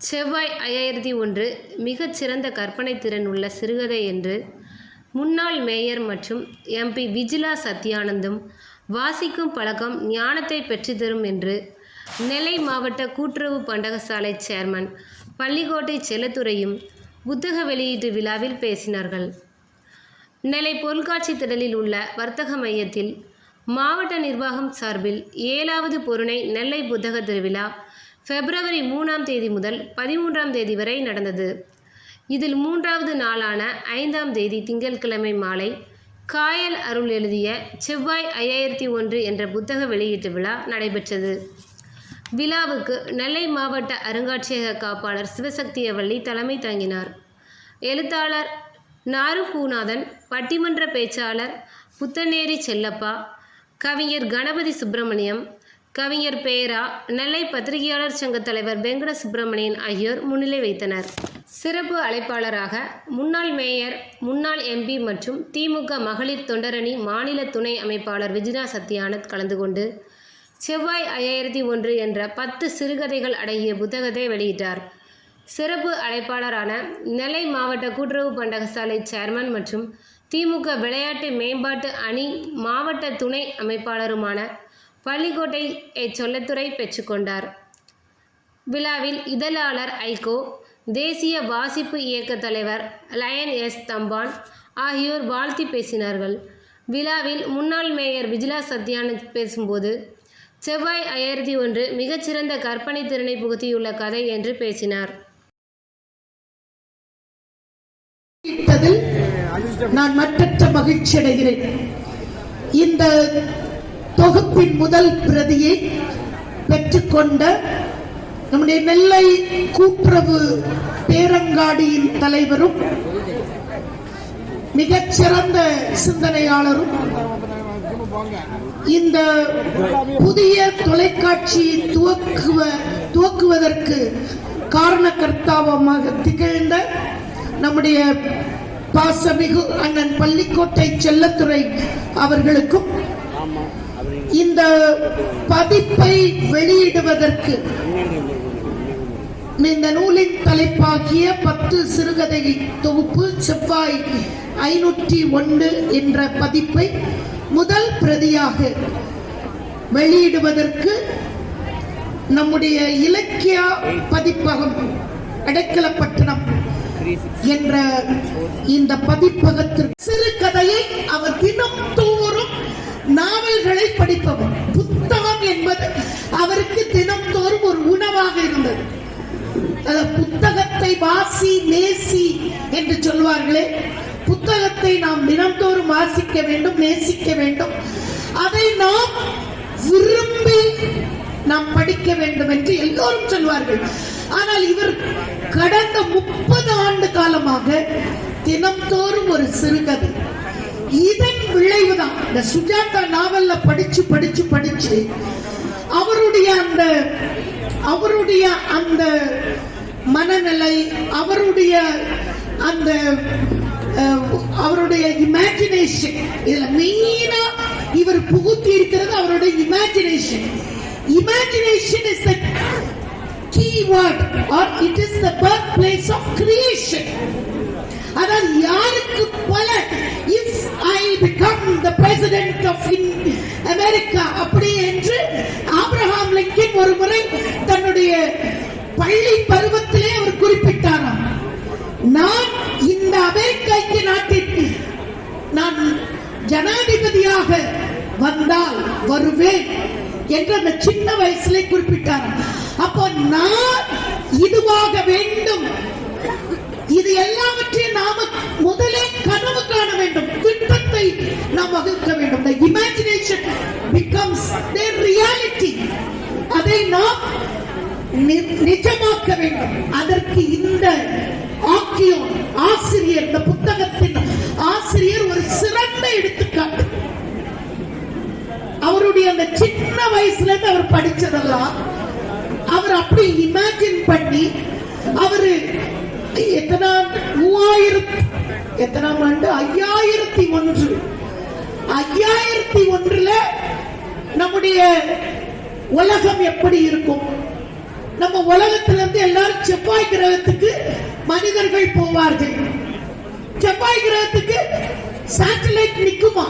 செவ்வாய் ஐயாயிரத்தி ஒன்று மிகச்சிறந்த கற்பனை திறன் உள்ள சிறுகதை என்று முன்னாள் மேயர் மற்றும் எம்பி விஜிலா சத்யானந்தும் வாசிக்கும் பழக்கம் ஞானத்தை பெற்றுத்தரும் என்று நெல்லை மாவட்ட கூட்டுறவு பண்டகசாலை சேர்மன் பள்ளிக்கோட்டை செல்லத்துறையும் புத்தக வெளியீட்டு விழாவில் பேசினார்கள். நெல்லை பொருட்காட்சி திடலில் உள்ள வர்த்தக மையத்தில் மாவட்ட நிர்வாகம் சார்பில் ஏழாவது பொருணை நெல்லை புத்தக திருவிழா பிப்ரவரி மூணாம் தேதி முதல் பதிமூன்றாம் தேதி வரை நடந்தது. இதில் மூன்றாவது நாளான ஐந்தாம் தேதி திங்கட்கிழமை மாலை காயல் அருள் எழுதிய செவ்வாய் ஐயாயிரத்தி ஒன்று என்ற புத்தக வெளியீட்டு விழா நடைபெற்றது. விழாவுக்கு நெல்லை மாவட்ட அருங்காட்சியக காப்பாளர் சிவசக்தியவள்ளி தலைமை தாங்கினார். எழுத்தாளர் நாரு பூநாதன் பட்டிமன்ற பேச்சாளர் புத்தநேரி செல்லப்பா கவிஞர் கணபதி சுப்பிரமணியம் கவிஞர் பேரா நெல்லை பத்திரிகையாளர் சங்க தலைவர் வெங்கட சுப்பிரமணியன் ஆகியோர் முன்னிலை வைத்தனர். சிறப்பு அழைப்பாளராக முன்னாள் மேயர் முன்னாள் எம்பி மற்றும் திமுக மகளிர் தொண்டரணி மாநில துணை அமைப்பாளர் விஜினா சத்யானந்த் கலந்து கொண்டு செவ்வாய் ஐயாயிரத்தி ஒன்று என்ற பத்து சிறுகதைகள் அடங்கிய புத்தகத்தை வெளியிட்டார். சிறப்பு அழைப்பாளரான நெல்லை மாவட்ட கூட்டுறவு பண்டகசாலை சேர்மன் மற்றும் திமுக விளையாட்டு மேம்பாட்டு அணி மாவட்ட துணை அமைப்பாளருமான பள்ளிக்கோட்டை எச்சொல்லத்துறை சொல்லத்துறை பெற்றுக்கொண்டார். விழாவில் இதழாளர் ஐகோ தேசிய வாசிப்பு இயக்க தலைவர் லயன் எஸ் தம்பான் ஆகியோர் வாழ்த்தி பேசினார்கள். விழாவில் முன்னாள் மேயர் விஜிலா சத்யானந்த் பேசும்போது செவ்வாய் ஆயிரத்தி ஒன்று மிகச்சிறந்த கற்பனை திறனை புகுத்தியுள்ள கதை என்று பேசினார். நான் மற்றற்ற மகிழ்ச்சி அடைகிறேன் இந்த தொகுப்பின் முதல் பிரதியை பெற்றுக்கொண்ட நம்முடைய நெல்லை கூட்டுறவு பேரங்காடியின் தலைவரும் மிகச்சிறந்த சிந்தனையாளரும் இந்த புதிய தொலைக்காட்சியை துவக்குவ துவக்குவதற்கு காரணகர்த்தாவமாக திகழ்ந்த நம்முடைய பாசமிகு அண்ணன் பள்ளிக்கோட்டை செல்லத்துறை அவர்களுக்கும் இந்த பதிப்பை வெளியிடுவதற்கு இந்த நூலின் தலைப்பாகிய பத்து சிறுகதை தொகுப்பு செவ்வாய் ஐநூற்றி ஒன்று என்ற பதிப்பை முதல் பிரதியாக வெளியிடுவதற்கு நம்முடைய இலக்கிய பதிப்பகம் அடைக்கலப்பட்டினம் என்ற இந்த பதிப்பகத்திற்கு சிறுகதையை அவர் தினம் தூ நாவல்களை படிப்பவர். புத்தகம் என்பது அவருக்கு தினம்தோறும் ஒரு உணவாக இருந்தது. புத்தகத்தை வாசி நேசி என்று சொல்வார்களே புத்தகத்தை நாம் தினம்தோறும் வாசிக்க வேண்டும் நேசிக்க வேண்டும். அதை நாம் விரும்பி நாம் படிக்க வேண்டும் என்று எல்லோரும் சொல்வார்கள். ஆனால் இவர் கடந்த முப்பது ஆண்டு காலமாக தினம்தோறும் ஒரு சிறுகதை. இதன் விளைவு தான் இந்த சுஜாதா நாவல்ல படிச்சு படிச்சு படிச்சு அவருடைய அந்த அவருடைய அந்த மனநிலை அவருடைய அந்த அவருடைய இமேஜினேஷன் இதுல மெயினா இவர் புகுத்தி இருக்கிறது அவருடைய imagination imagination is the keyword or it is the birth place of creation அதாவது is I become the president of America அப்படி என்று ஆப்ரஹாம் லிங்கன் ஒரு முறை தன்னுடைய பள்ளி பருவத்திலே அவர் குறிப்பிட்டாராம். நான் இந்த அமெரிக்க ஐக்கிய நாட்டிற்கு நான் ஜனாதிபதியாக வந்தால் வருவேன் என்று அந்த சின்ன வயசுல குறிப்பிட்டார் அப்போ நான் இதுவாக வேண்டும். இது எல்லாவற்றையும் நாம முதலே திட்டத்தை நாம் வகுக்க வேண்டும். The imagination becomes their reality. அதை நாம் நிஜமாக்க வேண்டும். அதற்கு இந்த ஆக்கியோன் ஆசிரியர் இந்த புத்தகத்தின் ஆசிரியர் ஒரு சிறந்த எடுத்துக்காட்டு. அவருடைய அந்த சின்ன வயசுல இருந்து அவர் படிச்சதெல்லாம் அவர் அப்படி இமேஜின் பண்ணி அவரு எத்தனா மூவாயிரத்து எத்தனாம் ஆண்டு? ஐயாயிரத்தி ஒன்று ஐயாயிரத்தி ஒன்றுல நம்முடைய உலகம் எப்படி இருக்கும்? நம்ம உலகத்துல இருந்து எல்லாரும் செவ்வாய் கிரகத்துக்கு மனிதர்கள் போவார்கள். செவ்வாய் கிரகத்துக்கு சேட்டலைட் நிக்குமா?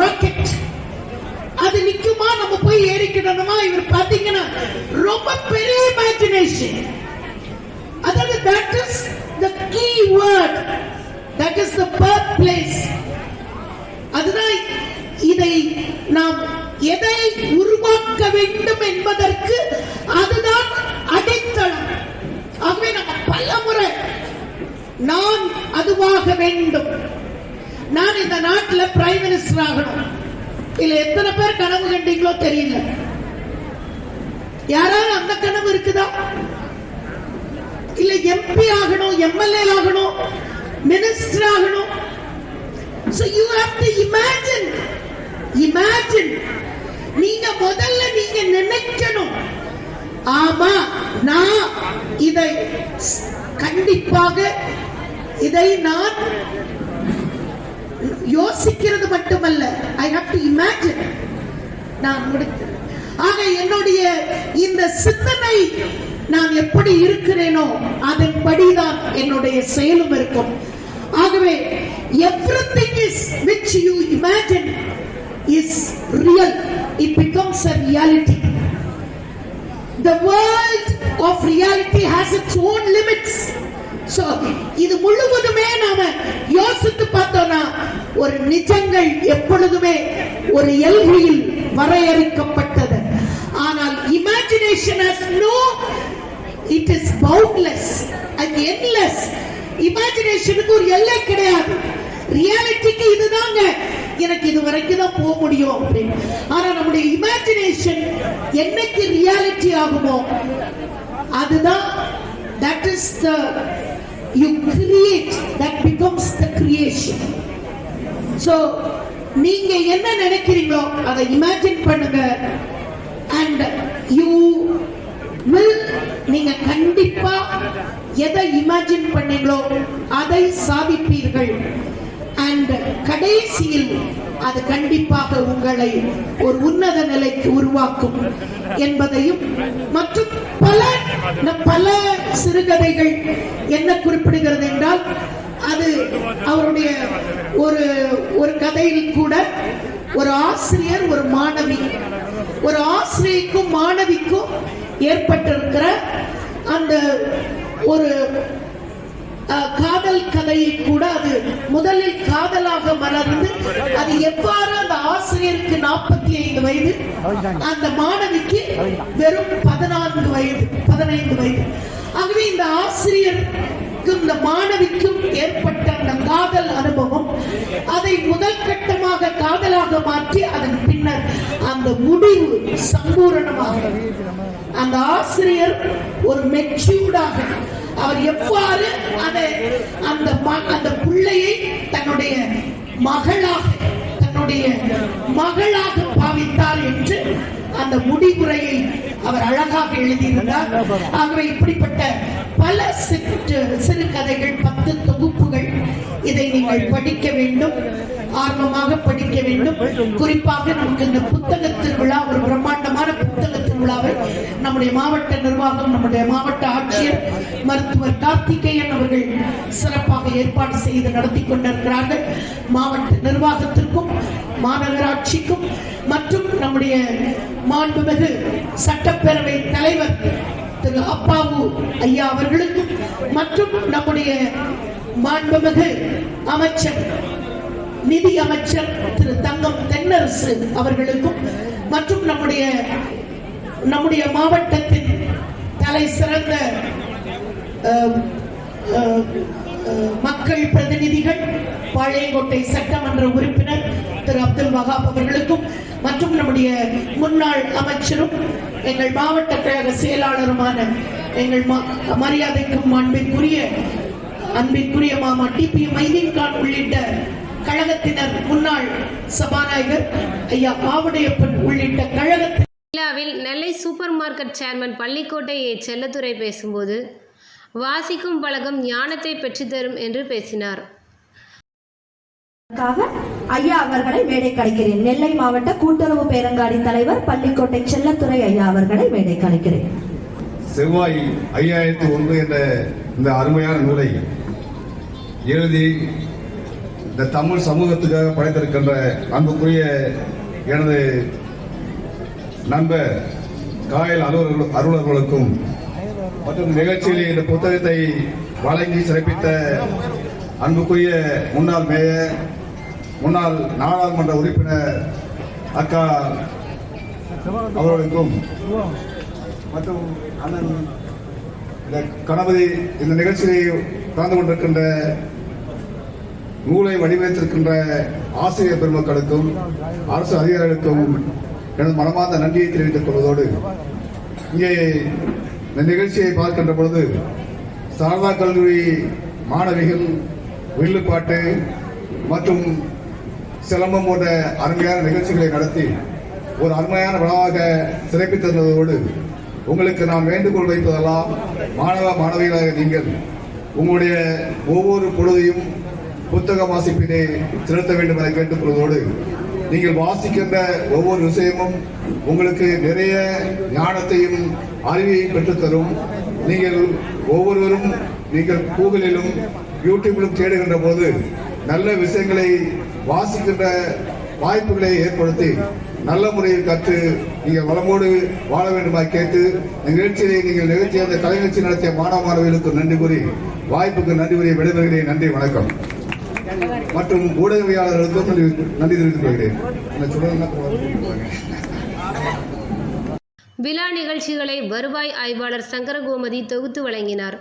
ராக்கெட் அது நிக்குமா? நம்ம போய் ஏறிக்கிடணுமா? இவர் பாத்தீங்கன்னா ரொம்ப பெரிய இமேஜினேஷன் அதாவது that is the key word that is the birth place அதுதான் இதை நாம் எதை உருவாக்க வேண்டும் என்பதற்கு அதுதான் அடித்தளம். ஆகவே நம்ம பலமுறை நான் அதுவாக வேண்டும். நான் இந்த நாட்டில் பிரைம் மினிஸ்டர் ஆகணும். இல்ல எத்தனை பேர் கனவு கண்டீங்களோ தெரியல. யாராவது அந்த கனவு இருக்குதா? இல்ல எம்பி ஆகணும் எம்எல்ஏ ஆகணும்? மினிஸ்டர் ஆகணும் So you have to imagine. Imagine. நீங்க முதல்ல நீங்க நினைக்கணும் ஆமா நான் இதை கண்டிப்பாக இதை நான் யோசிக்கிறது மட்டுமல்ல ஐ ஹாவ் டு இமேஜின் நான் முடித்தேன் ஆக என்னுடைய இந்த சிந்தனை நான் எப்படி இருக்கிறேனோ அதன்படிதான் என்னுடைய செயலும் இருக்கும் ஆகவே everything is which you imagine is real it becomes a reality the world of reality has its own limits so இது முழுவதுமே நாம யோசித்து பார்த்தோம்னா ஒரு நிஜங்கள் எப்பொழுதுமே ஒரு எல்கையில் வரையறுக்கப்பட்டது. ஆனால் imagination has no it is boundless and endless இமேஜினேஷனுக்கு ஒரு எல்லை கிடையாது. ரியாலிட்டிக்கு இதுதாங்க. எனக்கு இது வரைக்கும் தான் போக முடியும் அப்படின்னு. ஆனா நம்முடைய இமேஜினேஷன் என்னைக்கு ரியாலிட்டி ஆகுமோ அதுதான் that is the you create that becomes the creation so நீங்க என்ன நினைக்கிறீங்களோ அதை இமேஜின் பண்ணுங்க. அண்ட் யூ வில் நீங்க கண்டிப்பா எதை இமேஜின் பண்ணீங்களோ அதை சாதிப்பீர்கள். அண்ட் கடைசியில் அது கண்டிப்பாக உங்களை ஒரு உன்னத நிலைக்கு உருவாக்கும் என்பதையும் மற்றும் பல பல சிறுகதைகள் என்ன குறிப்பிடுகிறது என்றால் அது அவருடைய ஒரு ஒரு கதையில் கூட ஒரு ஆசிரியர் ஒரு மாணவி ஒரு ஆசிரியைக்கும் மாணவிக்கும் ஏற்பட்டிருக்கிற அந்த ஒரு அஹ், காதல் கதையை கூட அது முதலில் காதலாக மலர்ந்து அது எவ்வாறு அந்த ஆசிரியருக்கு நாற்பத்தி ஐந்து வயது அந்த மாணவிக்கு வெறும் பதினான்கு வயது பதினைந்து வயது. ஆகவே இந்த ஆசிரியருக்கும் இந்த மாணவிக்கும் ஏற்பட்ட அந்த காதல் அனுபவம் அதை முதல் கட்டமாக காதலாக மாற்றி அதன் பின்னர் அந்த முடிவு சம்பூரணமாக. அந்த ஆசிரியர் ஒரு மெச்சூர்டாக அவர் எவ்வாறு அதை அந்த அந்த பிள்ளையை தன்னுடைய மகளாக தன்னுடைய மகளாக பாவித்தார் என்று அந்த முடிவுரையை அவர் அழகாக எழுதியிருந்தார். ஆகவே இப்படிப்பட்ட பல சிற்று சிறுகதைகள் பத்து தொகுப்புகள் நீங்கள் படிக்க வேண்டும் ஆர்வமாக படிக்க வேண்டும். குறிப்பாக நமக்கு இந்த புத்தக திருவிழா ஒரு பிரம்மாண்டமான புத்தக திருவிழாவை நம்முடைய மாவட்ட நிர்வாகம் நம்முடைய மாவட்ட ஆட்சியர் மருத்துவர் கார்த்திகேயன் அவர்கள் சிறப்பாக ஏற்பாடு செய்து நடத்தி கொண்டிருக்கிறார்கள். மாவட்ட நிர்வாகத்திற்கும் மாநகராட்சிக்கும் மற்றும் நம்முடைய மாண்புமிகு சட்டப்பேரவை தலைவர் திரு அப்பாவு ஐயா அவர்களுக்கும் மற்றும் நம்முடைய மாண்புமிகு அமைச்சர் நிதி அமைச்சர் திரு தங்கம் தென்னரசு அவர்களுக்கும் மற்றும் நம்முடைய நம்முடைய மாவட்டத்தின் தலை சிறந்த மக்கள் பிரதிநிதிகள் பாளையங்கோட்டை சட்டமன்ற உறுப்பினர் திரு அப்துல் வகாப் அவர்களுக்கும் மற்றும் நம்முடைய முன்னாள் அமைச்சரும் எங்கள் மாவட்ட கழக செயலாளருமான எங்கள் ம- மரியாதைக்கும் மாண்பிற்குரிய அன்பிற்குரிய மாமா டிபி மைதீன் கான் உள்ளிட்ட கழகத்தினர் முன்னாள் சபாநாயகர் ஐயா ஆவுடையப்பன் உள்ளிட்ட கழகத்தினர் விழாவில் Nellai super market chairman Pallikottai A. Sellathurai பேசும்போது வாசிக்கும் பழக்கம் ஞானத்தை பெற்றுத்தரும் என்று பேசினார் ஐயா அவர்களை மேடை கலைக்கிறேன் நெல்லை மாவட்ட கூட்டுறவு பேரங்காடி தலைவர் பள்ளிக்கோட்டை செல்லத்துறை ஐயா அவர்களை மேடை கலைக்கிறேன் செவ்வாய் ஐயாயிரத்தி ஒன்று என்ற இந்த அருமையான நூலை எழுதி இந்த தமிழ் சமூகத்துக்காக படைத்திருக்கின்ற அன்புக்குரிய எனது நண்பர் காயல் அலுவலர்கள் அலுவலர்களுக்கும் மற்றும் நிகழ்ச்சியில் இந்த புத்தகத்தை வழங்கி சிறப்பித்த அன்புக்குரிய முன்னாள் மேயர் முன்னாள் நாடாளுமன்ற உறுப்பினர் அக்கா அவர்களுக்கும் மற்றும் அண்ணன் இந்த கணபதி இந்த நிகழ்ச்சியை கலந்து கொண்டிருக்கின்ற நூலை வடிவமைத்திருக்கின்ற ஆசிரியர் பெருமக்களுக்கும் அரசு அதிகாரிகளுக்கும் எனது மனமார்ந்த நன்றியை தெரிவித்துக் கொள்வதோடு இங்கே இந்த நிகழ்ச்சியை பார்க்கின்ற பொழுது சாரதா கல்லூரி மாணவிகள் வில்லுப்பாட்டு மற்றும் சிலம்பம் போன்ற அருமையான நிகழ்ச்சிகளை நடத்தி ஒரு அருமையான விழாவாக சிறப்பித்திருந்ததோடு உங்களுக்கு நான் வேண்டுகோள் வைப்பதெல்லாம் மாணவ மாணவிகளாக நீங்கள் உங்களுடைய ஒவ்வொரு பொழுதையும் புத்தக வாசிப்பினை செலுத்த வேண்டும் என கேட்டுக்கொள்வதோடு நீங்கள் வாசிக்கின்ற ஒவ்வொரு விஷயமும் உங்களுக்கு நிறைய ஞானத்தையும் அறிவையும் பெற்றுத்தரும். நீங்கள் ஒவ்வொருவரும் நீங்கள் கூகுளிலும் யூடியூபிலும் தேடுகின்ற போது நல்ல விஷயங்களை வாசிக்கின்ற வாய்ப்புகளை ஏற்படுத்தி நல்ல முறையில் கற்று நீங்கள் வளமோடு வாழ வேண்டுமா கேட்டு நிகழ்ச்சியை நீங்கள் நிகழ்ச்சி அந்த கலை நிகழ்ச்சி நடத்திய மாணவ மாணவிகளுக்கு நன்றி கூறி வாய்ப்புக்கு நன்றி கூறி விடைபெறுகிறேன். நன்றி வணக்கம். மற்றும் ஊடகவியாளர்களுக்கும் நன்றி தெரிவித்துக் கொள்கிறேன். விழா நிகழ்ச்சிகளை வருவாய் ஆய்வாளர் சங்கரகோமதி தொகுத்து வழங்கினார்.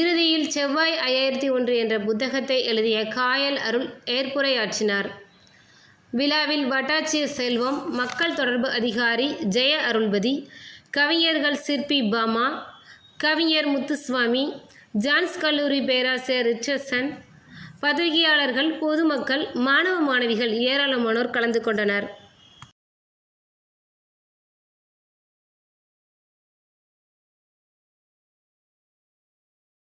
இறுதியில் செவ்வாய் ஐயாயிரத்தி ஒன்று என்ற புத்தகத்தை எழுதிய காயல் அருள் ஏற்புரையாற்றினார். விழாவில் வட்டாட்சியர் செல்வம் மக்கள் தொடர்பு அதிகாரி ஜெய அருள்பதி கவிஞர்கள் சிற்பி பாமா கவிஞர் முத்துசுவாமி ஜான்ஸ் கல்லூரி பேராசிரியர் ரிச்சர்சன் பத்திரிகையாளர்கள் பொதுமக்கள் மாணவ மாணவிகள் ஏராளமானோர் கலந்து கொண்டனர்.